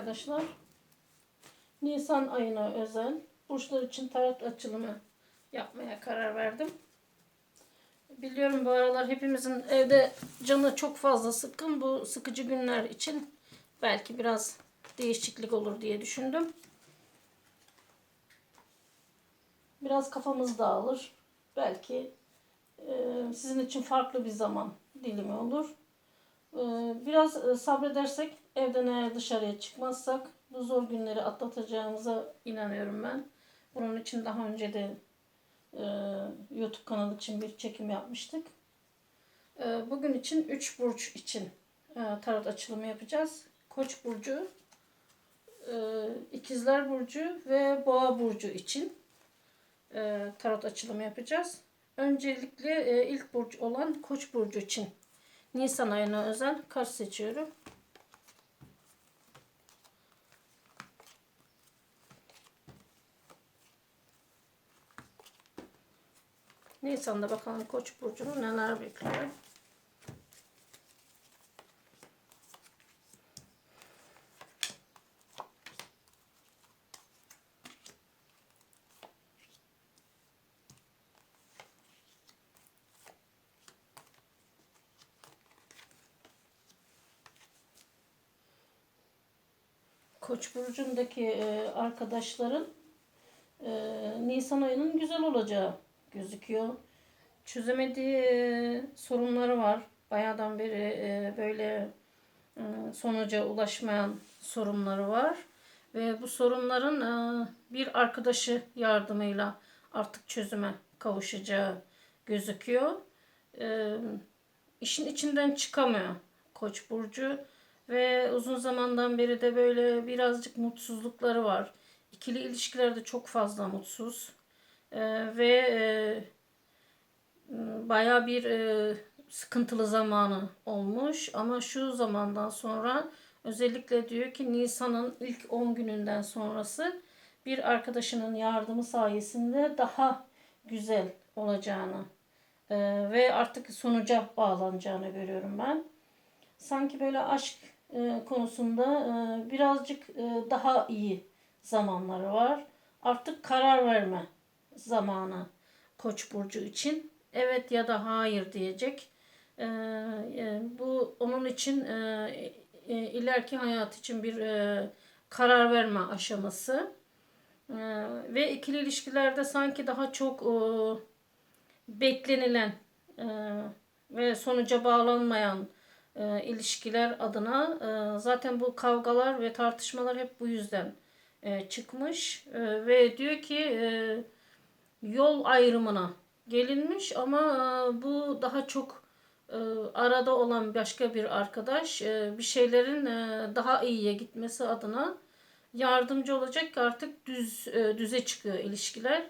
Arkadaşlar. Nisan ayına özel burçlar için tarot açılımı yapmaya karar verdim. Biliyorum bu aralar hepimizin evde canı çok fazla sıkkın. Bu sıkıcı günler için belki biraz değişiklik olur diye düşündüm. Biraz kafamız dağılır. Belki e, sizin için farklı bir zaman dilimi olur. Ee, Biraz e, sabredersek, evden eğer dışarıya çıkmazsak bu zor günleri atlatacağımıza inanıyorum ben. Bunun için daha önce de e, YouTube kanalı için bir çekim yapmıştık. E, Bugün için 3 burç için e, tarot açılımı yapacağız. Koç burcu, e, ikizler burcu ve boğa burcu için e, tarot açılımı yapacağız. Öncelikle e, ilk burç olan Koç burcu için Nisan ayına özel kart seçiyorum. Nisan'da bakalım Koç burcunu neler bekliyor. Koç burcundaki e, arkadaşların e, Nisan ayının güzel olacağı gözüküyor. Çözemediği e, sorunları var. Bayağıdan beri e, böyle e, sonuca ulaşmayan sorunları var. Ve bu sorunların bir arkadaşı yardımıyla artık çözüme kavuşacağı gözüküyor. İşin içinden çıkamıyor Koç burcu ve uzun zamandan beri de böyle birazcık mutsuzlukları var. İkili ilişkilerde çok fazla mutsuz E, ve e, baya bir e, sıkıntılı zamanı olmuş ama şu zamandan sonra özellikle diyor ki Nisan'ın ilk 10 gününden sonrası bir arkadaşının yardımı sayesinde daha güzel olacağını e, ve artık sonuca bağlanacağını görüyorum ben. Sanki böyle aşk e, konusunda e, birazcık e, daha iyi zamanları var. Artık karar verme zamanı Koç burcu için. Evet ya da hayır diyecek. E, e, bu onun için e, e, ileriki hayat için bir e, karar verme aşaması. E, ve ikili ilişkilerde sanki daha çok beklenilen e, ve sonuca bağlanmayan ilişkiler adına zaten bu kavgalar ve tartışmalar hep bu yüzden çıkmış ve diyor ki yol ayrımına gelinmiş ama e, bu daha çok e, arada olan başka bir arkadaş e, bir şeylerin daha iyiye gitmesi adına yardımcı olacak ki artık düz düze çıkıyor ilişkiler.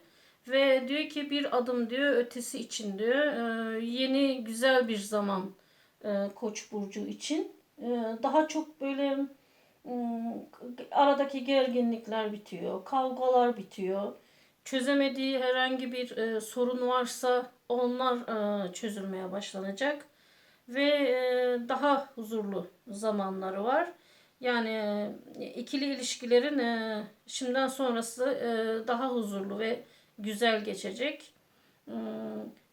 Ve diyor ki bir adım diyor ötesi için diyor. Yeni güzel bir zaman Koç burcu için. Daha çok böyle aradaki gerginlikler bitiyor, kavgalar bitiyor. Çözemediği herhangi bir e, sorun varsa onlar e, çözülmeye başlanacak ve e, daha huzurlu zamanları var. Yani e, ikili ilişkilerin e, şimdiden sonrası e, daha huzurlu ve güzel geçecek. Hmm,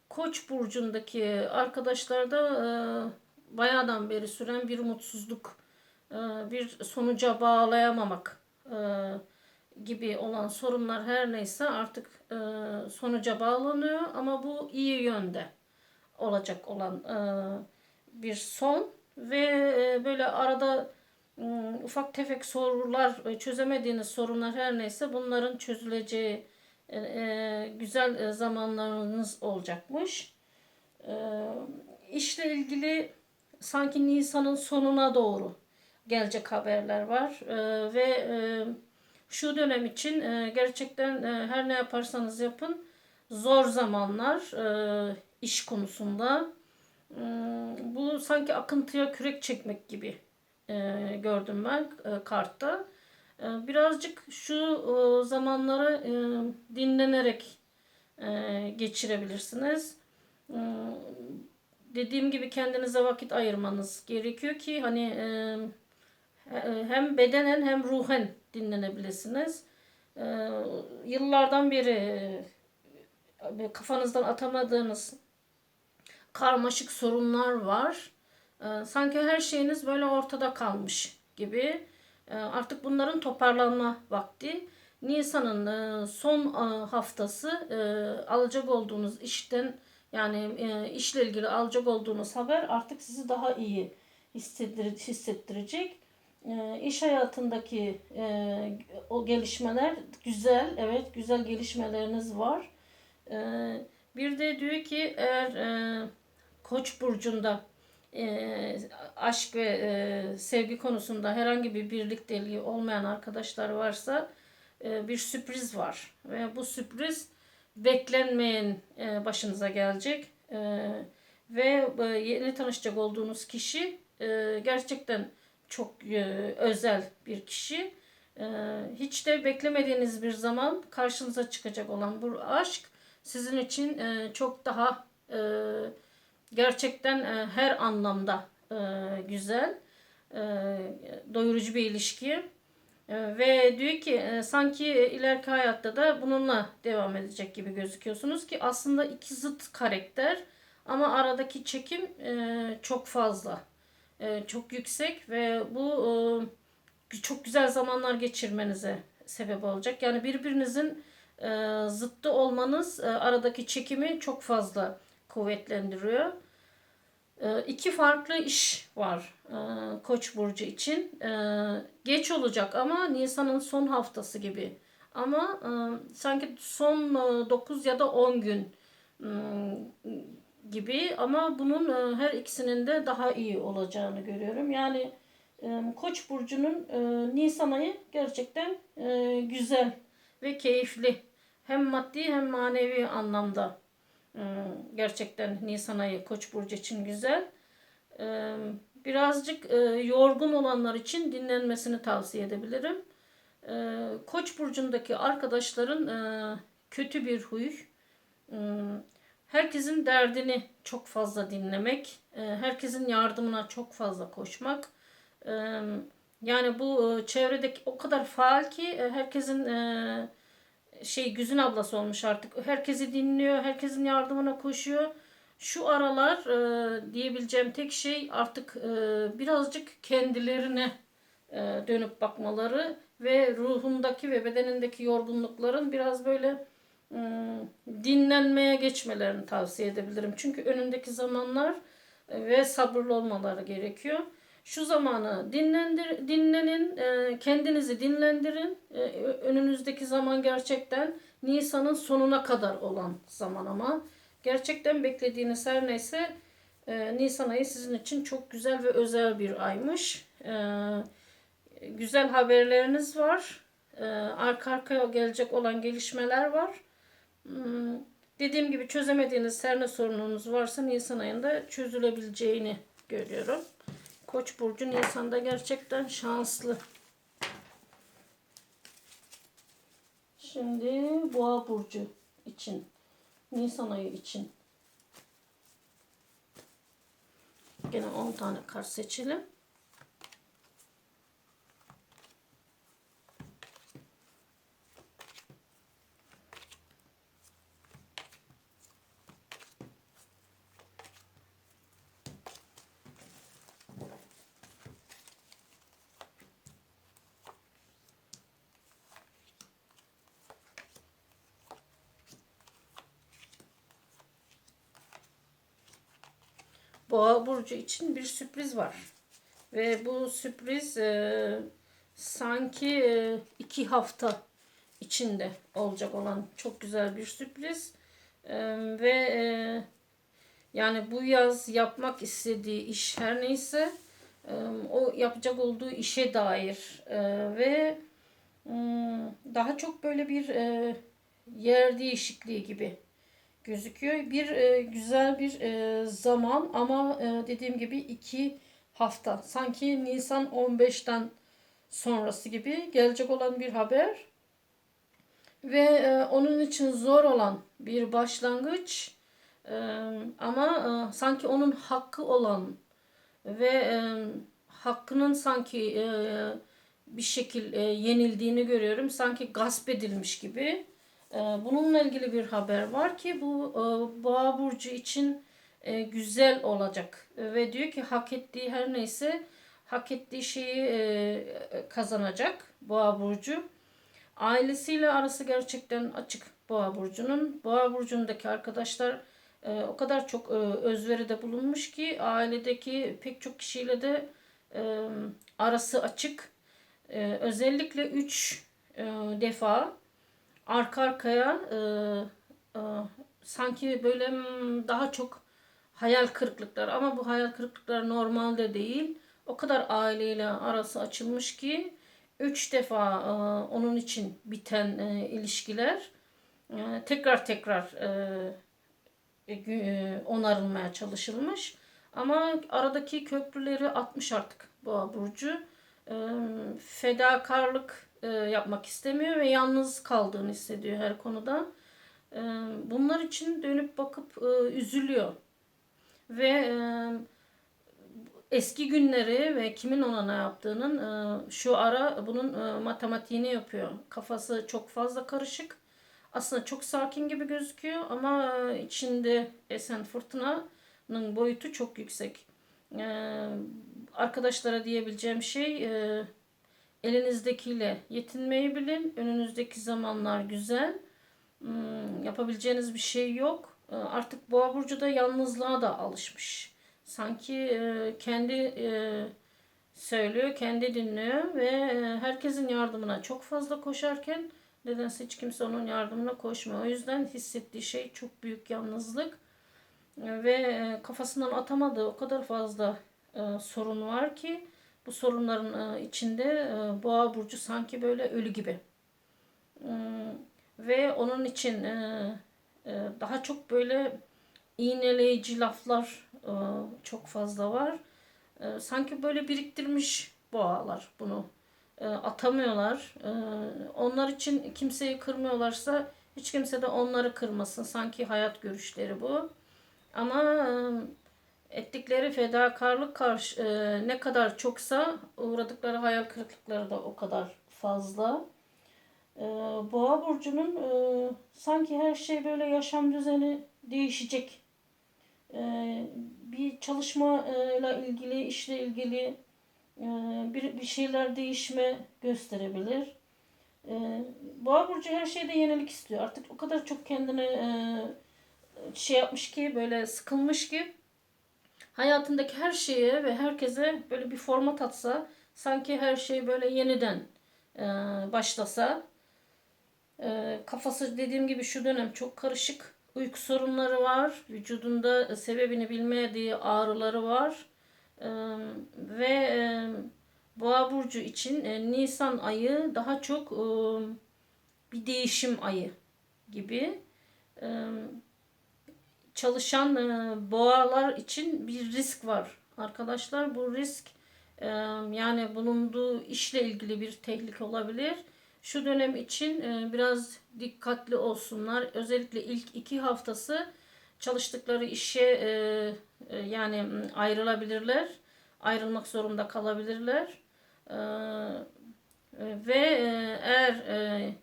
Koç burcundaki arkadaşlarda e, bayağıdan beri süren bir mutsuzluk, e, bir sonuca bağlayamamak e, gibi olan sorunlar her neyse artık e, sonuca bağlanıyor. Ama bu iyi yönde olacak olan e, bir son. Ve e, böyle arada e, ufak tefek sorular e, çözemediğiniz sorunlar her neyse bunların çözüleceği e, e, güzel e, zamanlarınız olacakmış. E, işle ilgili sanki Nisan'ın sonuna doğru gelecek haberler var. E, ve e, şu dönem için e, gerçekten e, her ne yaparsanız yapın zor zamanlar e, iş konusunda e, bu sanki akıntıya kürek çekmek gibi e, gördüm ben e, kartta. E, birazcık şu e, zamanları e, dinlenerek e, geçirebilirsiniz. E, dediğim gibi kendinize vakit ayırmanız gerekiyor ki hani e, hem bedenen hem ruhen dinlenebilirsiniz. E, yıllardan beri e, kafanızdan atamadığınız karmaşık sorunlar var. E, sanki her şeyiniz böyle ortada kalmış gibi. Artık bunların toparlanma vakti. Nisan'ın e, son e, haftası alacak olduğunuz işten yani işle ilgili alacak olduğunuz haber artık sizi daha iyi hissettir- hissettirecek. E, iş hayatındaki e, o gelişmeler güzel, evet güzel gelişmeleriniz var. E, bir de diyor ki eğer e, Koç burcunda e, aşk ve sevgi konusunda herhangi bir birlikteliği olmayan arkadaşlar varsa bir sürpriz var ve bu sürpriz beklenmeyen başınıza gelecek ve e, yeni tanışacak olduğunuz kişi e, gerçekten çok e, özel bir kişi. E, hiç de beklemediğiniz bir zaman karşınıza çıkacak olan bu aşk sizin için e, çok daha e, gerçekten e, her anlamda e, güzel, e, doyurucu bir ilişki. E, ve diyor ki e, sanki ileriki hayatta da bununla devam edecek gibi gözüküyorsunuz ki aslında iki zıt karakter ama aradaki çekim e, çok fazla, e, çok yüksek ve bu e, çok güzel zamanlar geçirmenize sebep olacak. Yani birbirinizin e, zıttı olmanız aradaki çekimi çok fazla kuvvetlendiriyor. E, iki farklı iş var Koç burcu için. Geç olacak ama Nisan'ın son haftası gibi. Ama sanki son e, 9 ya da 10 gün e, gibi ama bunun e, her ikisinin de daha iyi olacağını görüyorum. Yani e, Koç burcunun e, Nisan ayı gerçekten güzel ve keyifli. Hem maddi hem manevi anlamda gerçekten Nisan ayı Koç burcu için güzel. Birazcık yorgun olanlar için dinlenmesini tavsiye edebilirim. Koç burcundaki arkadaşların kötü bir huy. Herkesin derdini çok fazla dinlemek, e, herkesin yardımına çok fazla koşmak. E, yani bu e, çevredeki o kadar faal ki herkesin şey Güzün ablası olmuş artık. Herkesi dinliyor, herkesin yardımına koşuyor. Şu aralar e, diyebileceğim tek şey artık e, birazcık kendilerine e, dönüp bakmaları ve ruhundaki ve bedenindeki yorgunlukların biraz böyle dinlenmeye geçmelerini tavsiye edebilirim. Çünkü önündeki zamanlar e, ve sabırlı olmaları gerekiyor. Şu zamanı dinlendir, dinlenin, e, kendinizi dinlendirin. E, önünüzdeki zaman gerçekten Nisan'ın sonuna kadar olan zaman ama gerçekten beklediğiniz her neyse Nisan ayı sizin için çok güzel ve özel bir aymış. Güzel haberleriniz var. Arka arkaya gelecek olan gelişmeler var. Hmm, Dediğim gibi çözemediğiniz her ne sorununuz varsa Nisan ayında çözülebileceğini görüyorum. Koç burcu Nisan'da gerçekten şanslı. Şimdi Boğa burcu için Nisan ayı için gene 10 tane kart seçelim. Boğa burcu için bir sürpriz var. Ve bu sürpriz e, sanki e, iki hafta içinde olacak olan çok güzel bir sürpriz. E, ve e, yani bu yaz yapmak istediği iş her neyse e, o yapacak olduğu işe dair e, ve hmm, daha çok böyle bir e, yer değişikliği gibi gözüküyor. Bir e, güzel bir e, zaman ama e, dediğim gibi iki hafta. Sanki Nisan 15'ten sonrası gibi gelecek olan bir haber. Ve e, onun için zor olan bir başlangıç. E, ama e, sanki onun hakkı olan ve e, hakkının sanki e, bir şekil e, yenildiğini görüyorum. Sanki gasp edilmiş gibi. E, bununla ilgili bir haber var ki bu e, Boğa burcu için e, güzel olacak ve diyor ki hak ettiği her neyse hak ettiği şeyi e, kazanacak Boğa burcu. Ailesiyle arası gerçekten açık Boğa burcunun. Boğa burcundaki arkadaşlar o kadar çok özveride bulunmuş ki ailedeki pek çok kişiyle de arası açık. Özellikle 3 e, defa arka arkaya e, e, sanki böyle hmm, daha çok hayal kırıklıklar ama bu hayal kırıklıklar normalde değil. O kadar aileyle arası açılmış ki üç defa e, onun için biten e, ilişkiler e, tekrar tekrar e, e, e, onarılmaya çalışılmış. Ama aradaki köprüleri atmış artık Boğa burcu. E, fedakarlık e, yapmak istemiyor ve yalnız kaldığını hissediyor her konuda. E, bunlar için dönüp bakıp e, üzülüyor. Ve eski günleri ve kimin ona ne yaptığının şu ara bunun matematiğini yapıyor. Kafası çok fazla karışık. Aslında çok sakin gibi gözüküyor ama içinde esen fırtınanın boyutu çok yüksek. Arkadaşlara diyebileceğim şey e, elinizdekiyle yetinmeyi bilin. Önünüzdeki zamanlar güzel. Hmm, yapabileceğiniz bir şey yok. E, Artık Boğa burcu da yalnızlığa da alışmış. Sanki e, kendi e, söylüyor, kendi dinliyor ve e, herkesin yardımına çok fazla koşarken nedense hiç kimse onun yardımına koşmuyor. O yüzden hissettiği şey çok büyük yalnızlık E, ve kafasından atamadığı o kadar fazla sorun var ki bu sorunların e, içinde e, Boğa burcu sanki böyle ölü gibi. Ve onun için e, daha çok böyle iğneleyici laflar çok fazla var. Sanki böyle biriktirmiş boğalar bunu. Atamıyorlar. Onlar için kimseyi kırmıyorlarsa hiç kimse de onları kırmasın. Sanki hayat görüşleri bu. Ama e, ettikleri fedakarlık karşı e, ne kadar çoksa uğradıkları hayal kırıklıkları da o kadar fazla. Ee, Boğa burcunun e, sanki her şey böyle yaşam düzeni değişecek. Ee, bir çalışmayla ilgili, işle ilgili e, bir, bir şeyler değişme gösterebilir. Ee, Boğa burcu her şeyde yenilik istiyor. Artık o kadar çok kendine e, şey yapmış ki böyle sıkılmış ki hayatındaki her şeye ve herkese böyle bir format atsa sanki her şey böyle yeniden e, başlasa ee, kafası dediğim gibi şu dönem çok karışık. Uyku sorunları var. Vücudunda sebebini bilmediği ağrıları var. Ee, ve e, Boğa burcu için e, Nisan ayı daha çok e, bir değişim ayı gibi. Ee, çalışan e, boğalar için bir risk var. Arkadaşlar bu risk e, yani bulunduğu işle ilgili bir tehlike olabilir. Şu dönem için e, biraz dikkatli olsunlar. Özellikle ilk iki haftası çalıştıkları işe e, e, yani ayrılabilirler. Ayrılmak zorunda kalabilirler. E, e, ve e, eğer e,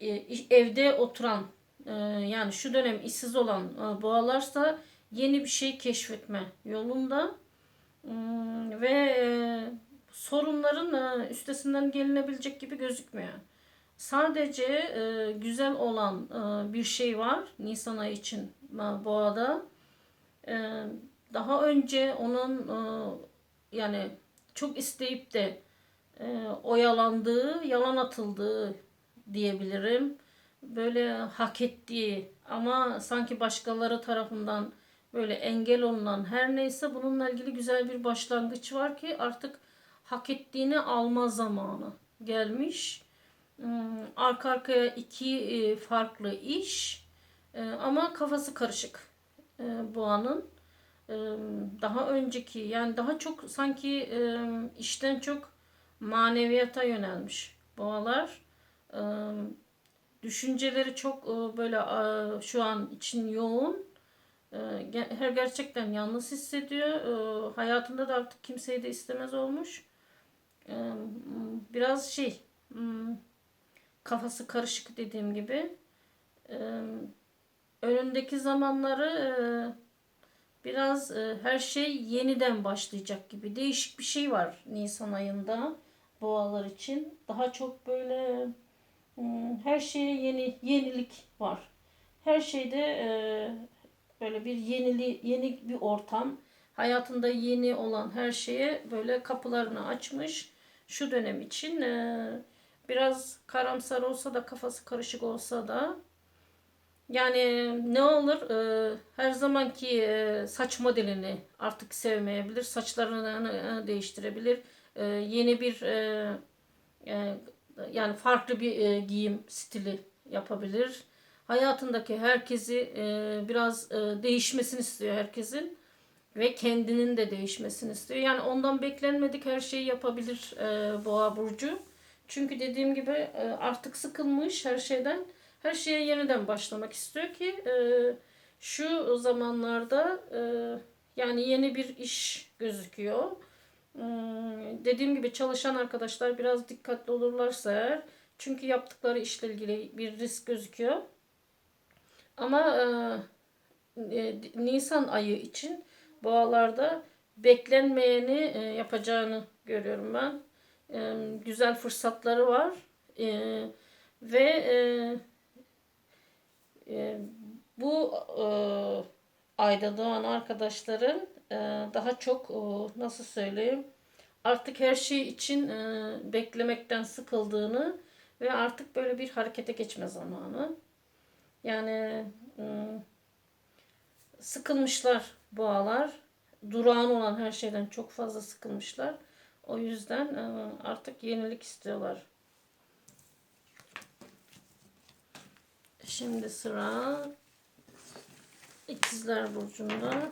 e, evde oturan yani şu dönem işsiz olan e, boğalarsa yeni bir şey keşfetme yolunda Hmm, ve e, sorunların e, üstesinden gelinebilecek gibi gözükmüyor. Sadece güzel olan bir şey var Nisan ayı için boğada. Daha önce onun yani çok isteyip de oyalandığı, yalan atıldığı diyebilirim. Böyle hak ettiği ama sanki başkaları tarafından böyle engel olunan her neyse bununla ilgili güzel bir başlangıç var ki artık hak ettiğini alma zamanı gelmiş. Hmm, Arka arkaya iki e, farklı iş e, ama kafası karışık e, Boğa'nın. Daha önceki yani daha çok sanki işten çok maneviyata yönelmiş Boğalar. Düşünceleri çok e, böyle e, şu an için yoğun. e, her gerçekten yalnız hissediyor. Hayatında da artık kimseyi de istemez olmuş. Biraz şey kafası karışık dediğim gibi. Önündeki zamanları biraz her şey yeniden başlayacak gibi. Değişik bir şey var Nisan ayında boğalar için. Daha çok böyle her şeye yeni yenilik var. Her şeyde e, böyle bir yenili yeni bir ortam. Hayatında yeni olan her şeye böyle kapılarını açmış. Şu dönem için e, biraz karamsar olsa da kafası karışık olsa da yani ne olur e, her zamanki e, saç modelini artık sevmeyebilir. Saçlarını değiştirebilir. E, yeni bir e, e, yani farklı bir e, giyim stili yapabilir. Hayatındaki herkesi e, biraz e, değişmesini istiyor herkesin ve kendinin de değişmesini istiyor. Yani ondan beklenmedik her şeyi yapabilir e, Boğa burcu. Çünkü dediğim gibi e, artık sıkılmış her şeyden. Her şeye yeniden başlamak istiyor ki e, şu zamanlarda e, yani yeni bir iş gözüküyor. Hmm, dediğim gibi çalışan arkadaşlar biraz dikkatli olurlarsa eğer çünkü yaptıkları işle ilgili bir risk gözüküyor. Ama e, e, Nisan ayı için boğalarda beklenmeyeni e, yapacağını görüyorum ben. E, güzel fırsatları var. E, ve e, e, bu e, ayda doğan arkadaşların daha çok e, nasıl söyleyeyim artık her şey için e, beklemekten sıkıldığını ve artık böyle bir harekete geçme zamanı. Yani ım, sıkılmışlar boğalar. Durağan olan her şeyden çok fazla sıkılmışlar. O yüzden artık yenilik istiyorlar. Şimdi sıra İkizler Burcu'nda.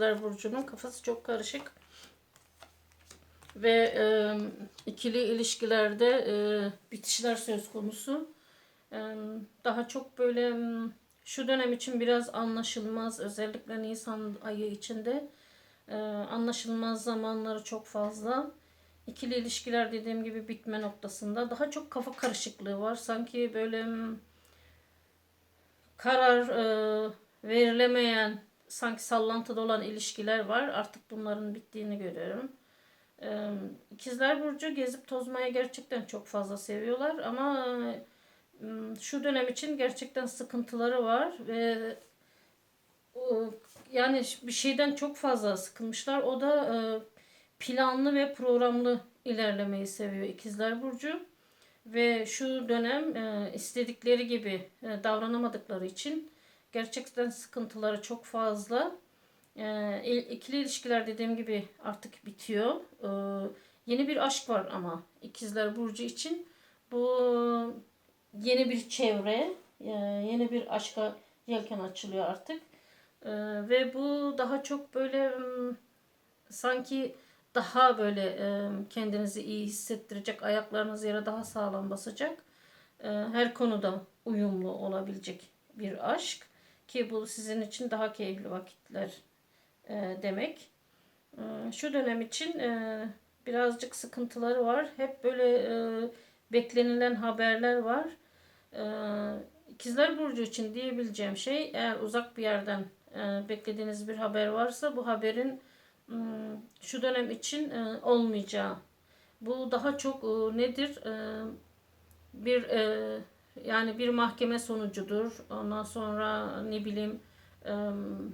İkizler Burcu'nun kafası çok karışık. Ve e, ikili ilişkilerde e, bitişler söz konusu. E, daha çok böyle şu dönem için biraz anlaşılmaz. Özellikle Nisan ayı içinde e, anlaşılmaz zamanları çok fazla. İkili ilişkiler dediğim gibi bitme noktasında. Daha çok kafa karışıklığı var. Sanki böyle karar e, verilemeyen sanki sallantıda olan ilişkiler var. Artık bunların bittiğini görüyorum. İkizler Burcu gezip tozmaya gerçekten çok fazla seviyorlar ama şu dönem için gerçekten sıkıntıları var ve yani bir şeyden çok fazla sıkılmışlar. O da planlı ve programlı ilerlemeyi seviyor İkizler Burcu ve şu dönem istedikleri gibi davranamadıkları için gerçekten sıkıntıları çok fazla. Ee, ikili ilişkiler dediğim gibi artık bitiyor. Ee, yeni bir aşk var ama ikizler burcu için. Bu yeni bir çevre, e, yeni bir aşka yelken açılıyor artık. Ee, ve bu daha çok böyle sanki daha böyle e, kendinizi iyi hissettirecek, ayaklarınız yere daha sağlam basacak. E, her konuda uyumlu olabilecek bir aşk. Ki bu sizin için daha keyifli vakitler e, demek. E, şu dönem için e, birazcık sıkıntıları var. Hep böyle e, beklenilen haberler var. E, İkizler Burcu için diyebileceğim şey eğer uzak bir yerden e, beklediğiniz bir haber varsa bu haberin e, şu dönem için e, olmayacağı. Bu daha çok e, nedir? E, bir e, yani bir mahkeme sonucudur. Ondan sonra ne bileyim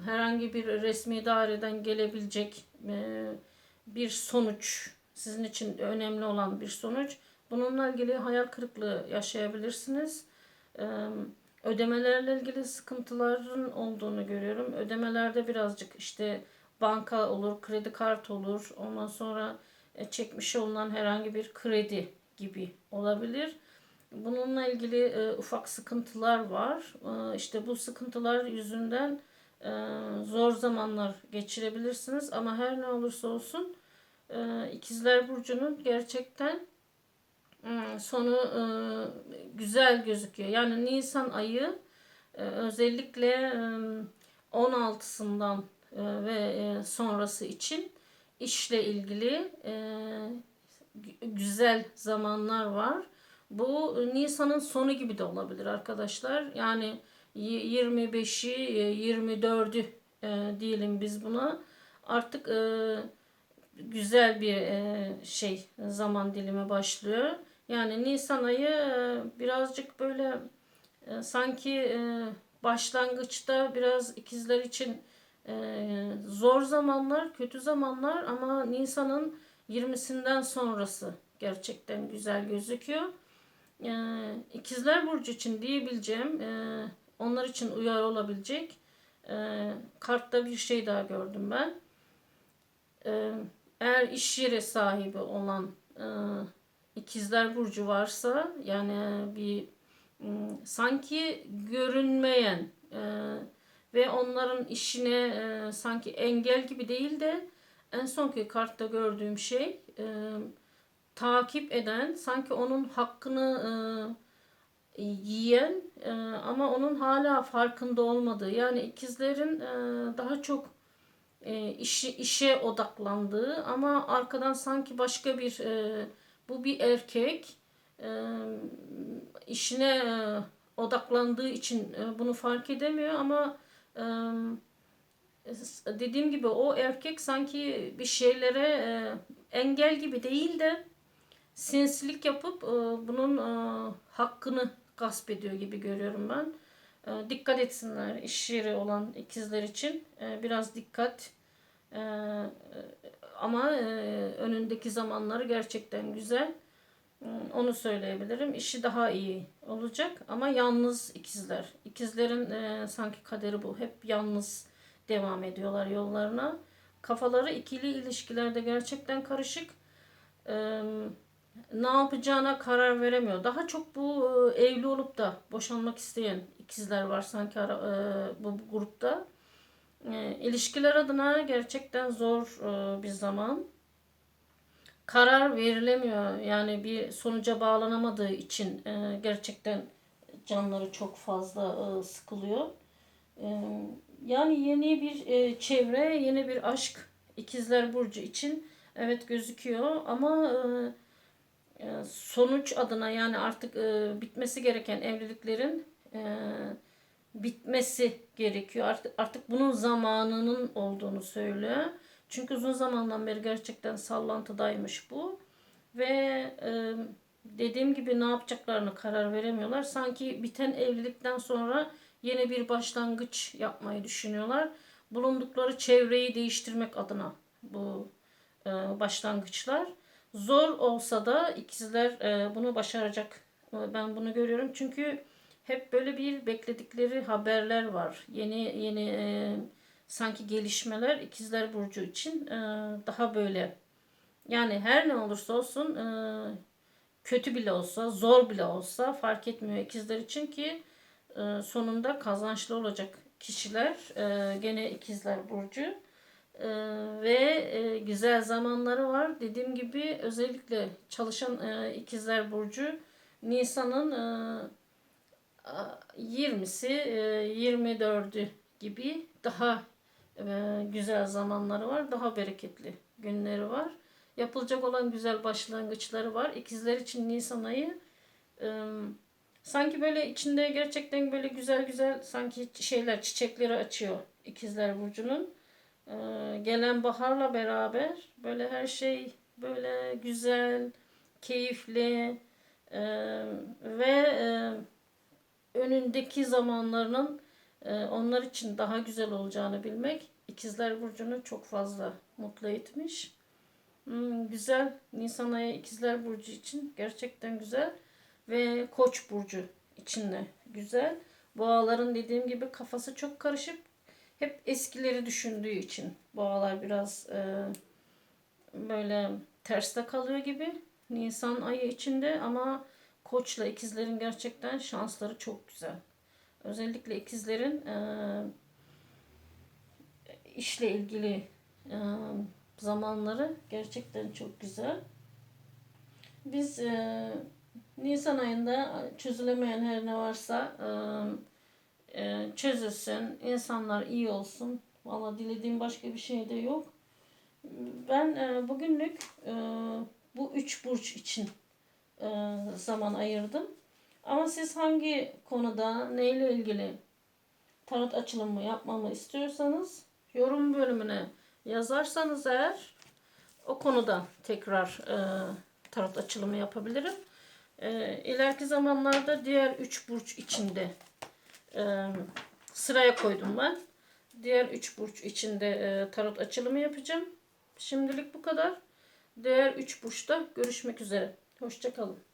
herhangi bir resmi daireden gelebilecek bir sonuç sizin için önemli olan bir sonuç. Bununla ilgili hayal kırıklığı yaşayabilirsiniz. ödemelerle ilgili sıkıntıların olduğunu görüyorum. Ödemelerde birazcık işte banka olur, kredi kart olur. Ondan sonra e, çekmiş olunan herhangi bir kredi gibi olabilir. Bununla ilgili e, ufak sıkıntılar var. E, işte bu sıkıntılar yüzünden e, zor zamanlar geçirebilirsiniz. Ama her ne olursa olsun e, İkizler Burcu'nun gerçekten e, sonu e, güzel gözüküyor. Yani Nisan ayı e, özellikle e, 16'sından e, ve e, sonrası için işle ilgili e, gü- güzel zamanlar var. Bu e, Nisan'ın sonu gibi de olabilir arkadaşlar. Yani y- 25'i, e, 24'ü e, diyelim biz buna. Artık e, güzel bir e, şey zaman dilimi başlıyor. Yani Nisan ayı e, birazcık böyle e, sanki e, başlangıçta biraz ikizler için e, zor zamanlar, kötü zamanlar ama Nisan'ın 20'sinden sonrası gerçekten güzel gözüküyor. E, İkizler Burcu için diyebileceğim, e, onlar için uyar olabilecek e, kartta bir şey daha gördüm ben. E, eğer iş yeri sahibi olan e, ikizler burcu varsa yani bir sanki görünmeyen e, ve onların işine sanki engel gibi değil de en sonki kartta gördüğüm şey e, takip eden sanki onun hakkını e, yiyen e, ama onun hala farkında olmadığı yani ikizlerin e, daha çok e, işi, işe odaklandığı ama arkadan sanki başka bir e, bu bir erkek e, işine e, odaklandığı için e, bunu fark edemiyor ama e, dediğim gibi o erkek sanki bir şeylere e, engel gibi değil de sinsilik yapıp e, bunun e, hakkını gasp ediyor gibi görüyorum ben. E, dikkat etsinler iş yeri olan ikizler için. Biraz dikkat. Ama önündeki zamanları gerçekten güzel. Onu söyleyebilirim. İşi daha iyi olacak ama yalnız ikizler. İkizlerin sanki kaderi bu. Hep yalnız devam ediyorlar yollarına. Kafaları ikili ilişkilerde gerçekten karışık. E, ne yapacağına karar veremiyor. Daha çok bu e, evli olup da boşanmak isteyen ikizler var sanki ara- e, bu bu grupta. E, ilişkiler adına gerçekten zor e, bir zaman. Karar verilemiyor. Yani bir sonuca bağlanamadığı için e, gerçekten canları çok fazla e, sıkılıyor. E, yani yeni bir e, çevre, yeni bir aşk ikizler burcu için evet gözüküyor ama e, sonuç adına yani artık e, bitmesi gereken evliliklerin e, bitmesi gerekiyor. Artık, artık bunun zamanının olduğunu söylüyor. Çünkü uzun zamandan beri gerçekten sallantıdaymış bu. Ve e, dediğim gibi ne yapacaklarını karar veremiyorlar. Sanki biten evlilikten sonra yeni bir başlangıç yapmayı düşünüyorlar. Bulundukları çevreyi değiştirmek adına bu başlangıçlar. Zor olsa da ikizler e, bunu başaracak. E, Ben bunu görüyorum. Çünkü hep böyle bir bekledikleri haberler var. Yeni yeni e, sanki gelişmeler ikizler burcu için e, daha böyle yani her ne olursa olsun e, kötü bile olsa, zor bile olsa fark etmiyor ikizler için ki e, sonunda kazançlı olacak kişiler e, gene ikizler burcu. E, ve e, güzel zamanları var. Dediğim gibi özellikle çalışan e, ikizler burcu Nisan'ın e, 20'si, e, 24'ü gibi daha e, güzel zamanları var. Daha bereketli günleri var. Yapılacak olan güzel başlangıçları var. İkizler için Nisan ayı e, sanki böyle içinde gerçekten böyle güzel güzel sanki şeyler, çiçekleri açıyor İkizler Burcu'nun. E, gelen baharla beraber böyle her şey böyle güzel, keyifli e, ve e, önündeki zamanlarının e, onlar için daha güzel olacağını bilmek İkizler Burcu'nu çok fazla mutlu etmiş. Hmm, güzel. Nisan ayı İkizler Burcu için gerçekten güzel. Ve Koç Burcu için de güzel. Boğaların dediğim gibi kafası çok karışık. Hep eskileri düşündüğü için boğalar biraz e, böyle terste kalıyor gibi. Nisan ayı içinde ama koçla ikizlerin gerçekten şansları çok güzel. Özellikle ikizlerin e, işle ilgili e, zamanları gerçekten çok güzel. Biz e, Nisan ayında çözülemeyen her ne varsa e, e, çözülsün, insanlar iyi olsun. Valla dilediğim başka bir şey de yok. Ben e, bugünlük e, bu üç burç için e, zaman ayırdım. Ama siz hangi konuda neyle ilgili tarot açılımı yapmamı istiyorsanız yorum bölümüne yazarsanız eğer o konuda tekrar e, tarot açılımı yapabilirim. E, ileriki zamanlarda diğer üç burç içinde e, sıraya koydum ben. Diğer üç burç içinde e, tarot açılımı yapacağım. Şimdilik bu kadar. Diğer üç burçta görüşmek üzere. Hoşçakalın.